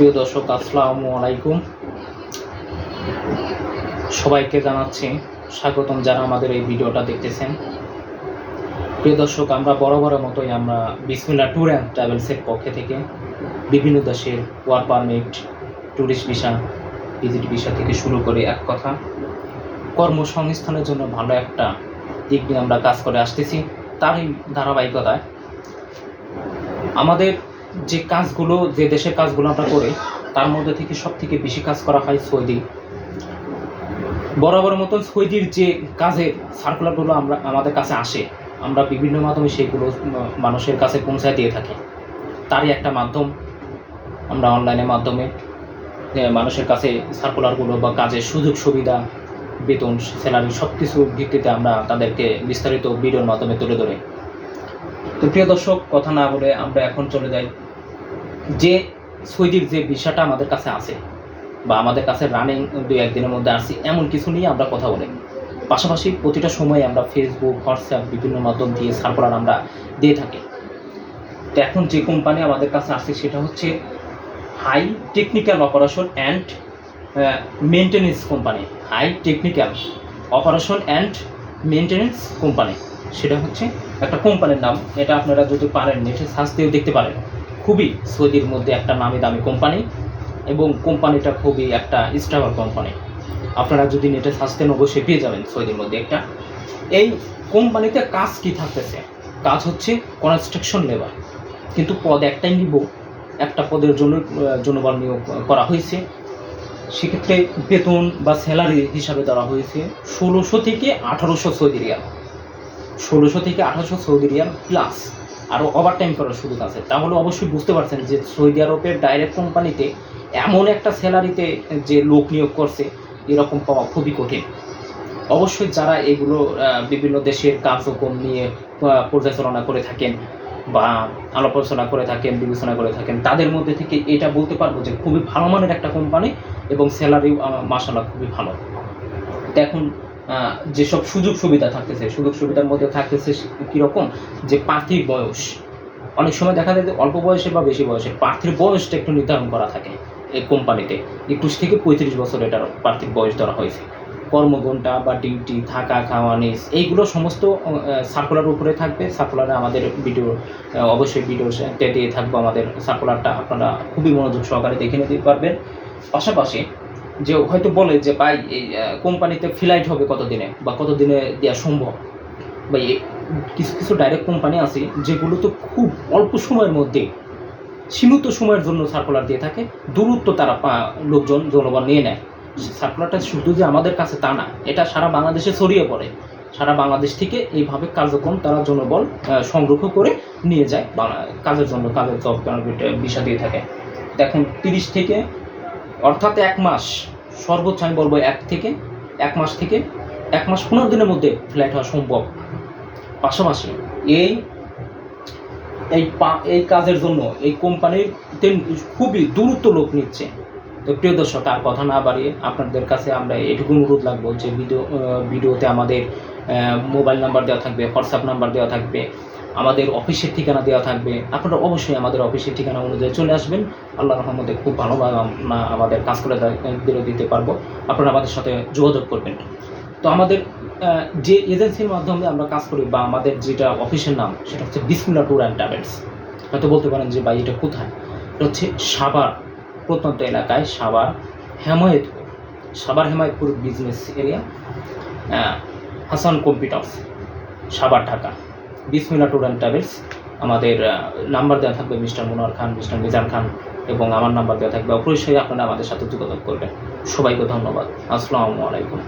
প্রিয় দর্শক, আসসালামু আলাইকুম। সবাইকে জানাচ্ছি স্বাগতম যারা আমাদের এই ভিডিওটা দেখতেছেন। প্রিয় দর্শক, আমরা বরাবরের মতোই আমরা বিসমিল্লা ট্যুর অ্যান্ড ট্রাভেলসের পক্ষে থেকে বিভিন্ন দেশের work permit, tourist visa, visit visa থেকে শুরু করে এক কথা। কর্মসংস্থানের জন্য ভালো একটা দিক নিয়ে আমরা কাজ করে আসতেছি, তারই ধারাবাহিকতায়। আমাদের যে কাজগুলো, যে দেশের কাজগুলো আমরা করি, তার মধ্যে থেকে সব থেকে বেশি কাজ করা হয় সৌদি। বরাবর মতন সৌদির যে কাজের সার্কুলারগুলো আমরা, আমাদের কাছে আসে, আমরা বিভিন্ন মাধ্যমে সেগুলো মানুষের কাছে পৌঁছায় দিয়ে থাকি। তারই একটা মাধ্যম আমরা অনলাইনের মাধ্যমে মানুষের কাছে সার্কুলারগুলো বা কাজের সুযোগ সুবিধা, বেতন স্যালারি সব কিছুর ভিত্তিতে আমরা তাদেরকে বিস্তারিত ভিডিওর মাধ্যমে তুলে ধরি। তো প্রিয় দর্শক, কথা না বলে আমরা এখন চলে যাই যে সৌদির যে বিষয়টা আমাদের কাছে আছে বা আমাদের কাছে রানিং দু একদিনের মধ্যে আসছি, এমন কিছু নিয়ে আমরা কথা বলি। পাশাপাশি প্রতিটা সময় আমরা ফেসবুক হোয়াটসঅ্যাপ বিভিন্ন মাধ্যম দিয়ে সার্কুলার আমরা দিয়ে থাকি। তো এখন যে কোম্পানি আমাদের কাছে আসছে সেটা হচ্ছে high technical operation and maintenance company high technical operation and maintenance company সেটা হচ্ছে একটা কোম্পানির নাম। এটা আপনারা যদি পারেন নেটে সার্চ দিয়েও দেখতে পারেন। খুবই সৌদির মধ্যে একটা নামি দামি কোম্পানি এবং কোম্পানিটা খুবই একটা স্টেবল কোম্পানি। আপনারা যদি নেটে সার্চ দেন, অবশ্যই পেয়ে যাবেন সৌদির মধ্যে একটা। এই কোম্পানিতে কাজ কি থাকতেছে? কাজ হচ্ছে কনস্ট্রাকশন লেবার কিন্তু পদ একটাই নিব। একটা পদের জন্য জনবল নিয়োগ করা হয়েছে। সেক্ষেত্রে বেতন বা স্যালারি হিসাবে দেওয়া হয়েছে ষোলোশো থেকে আঠারোশো সৌদি রিয়াল। ষোলোশো থেকে আঠারোশো সৌদি রিয়াল প্লাস আরও ওভার টাইম করার সুযোগ আছে। তাহলে অবশ্যই বুঝতে পারছেন যে সৌদি আরবের ডাইরেক্ট কোম্পানিতে এমন একটা স্যালারিতে যে লোক নিয়োগ করছে এরকম পাওয়া খুবই কঠিন। অবশ্যই যারা এগুলো বিভিন্ন দেশের কার্যক্রম নিয়ে পর্যালোচনা করে থাকেন বা আলোচনা করে থাকেন বিবেচনা করে থাকেন তাদের মধ্যে থেকে এটা বলতে পারব যে খুবই ভালো মানের একটা কোম্পানি এবং স্যালারিও মাসাল্লাহ খুবই ভালো। আহ, যেসব সুযোগ সুবিধা থাকতেছে, সুযোগ সুবিধার মধ্যে থাকতেছে কীরকম? যে প্রার্থীর বয়স। অনেক সময় দেখা যায় যে অল্প বয়সে বা বেশি বয়সে প্রার্থীর বয়সটা একটু নির্ধারণ করা থাকে এই কোম্পানিতে। একুশ থেকে পঁয়ত্রিশ বছর এটার প্রার্থীর বয়স ধরা হয়েছে। কর্মঘণ্টা বা ডিউটি, থাকা, খাওয়া নিস এইগুলো সমস্ত সার্কুলার উপরে থাকবে। সার্কুলারে আমাদের ভিডিও অবশ্যই ভিডিও দিয়ে থাকব আমাদের সার্কুলারটা আপনারা খুবই মনোযোগ সহকারে দেখে নিতে পারবেন। পাশাপাশি যে হয়তো বলে যে, ভাই, এই কোম্পানিতে ফ্লাইট হবে কত দিনে বা কত দিনে দেওয়া সম্ভব বা কিছু কিছু ডাইরেক্ট কোম্পানি আছে যেগুলো তো খুব অল্প সময়ের মধ্যে, সীমিত সময়ের জন্য সার্কুলার দিয়ে থাকে, দূরত্ব তারা লোকজন জনবল নিয়ে নেয়। সার্কুলারটা শুধু যে আমাদের কাছে তা না, এটা সারা বাংলাদেশে ছড়িয়ে পড়ে। সারা বাংলাদেশ থেকে এইভাবে কার্যক্রম তারা জনবল সংগ্রহ করে নিয়ে যায় কাজের জন্য কাজের জব বিষয় দিয়ে থাকে। দেখুন, তিরিশ থেকে অর্থাৎ এক মাস সর্বোচ্চ আমি বলব এক থেকে, এক মাস থেকে এক মাস পনেরো দিনের মধ্যে ফ্লাইট হওয়া সম্ভব। পাশাপাশি এই এই এই কাজের জন্য এই কোম্পানিতে খুবই দূরত্ব লোক নিচ্ছে। তো প্রিয় দর্শক, আর কথা না বাড়িয়ে আপনাদের কাছে আমরা এটুকু অনুরোধ লাগবো যে ভিডিও ভিডিওতে আমাদের মোবাইল নাম্বার দেওয়া থাকবে হোয়াটসঅ্যাপ নাম্বার দেওয়া থাকবে। আমাদের অফিসের ঠিকানা দেওয়া থাকবে। আপনারা অবশ্যই আমাদের অফিসের ঠিকানা অনুযায়ী চলে আসবেন। আল্লাহ রহমতে খুব ভালোভাবে আমাদের কাজ করে দিতে পারব। আপনারা আমাদের সাথে যোগাযোগ করবেন। তো আমাদের যে এজেন্সির মাধ্যমে আমরা কাজ করি বা আমাদের যেটা অফিসের নাম, সেটা হচ্ছে বিসমিল্লা ট্যুর অ্যান্ড ট্রাভেলস। হয়তো বলতে পারেন যে, ভাই, এটা কোথায়? এটা হচ্ছে সাভার প্রত্যন্ত এলাকায়, Savar Hemayetpur. Savar Hemayetpur business area Hasan computers, Savar, Dhaka. Bismillah tour and travels. আমাদের নাম্বার দেওয়া থাকবে মিস্টার মনোয়ার খান, মিস্টার মিজান খান এবং আমার নাম্বার দেওয়া থাকবে অবশ্যই আপনারা আমাদের সাথে যোগাযোগ করবেন। সবাইকে ধন্যবাদ। আসসালামু আলাইকুম।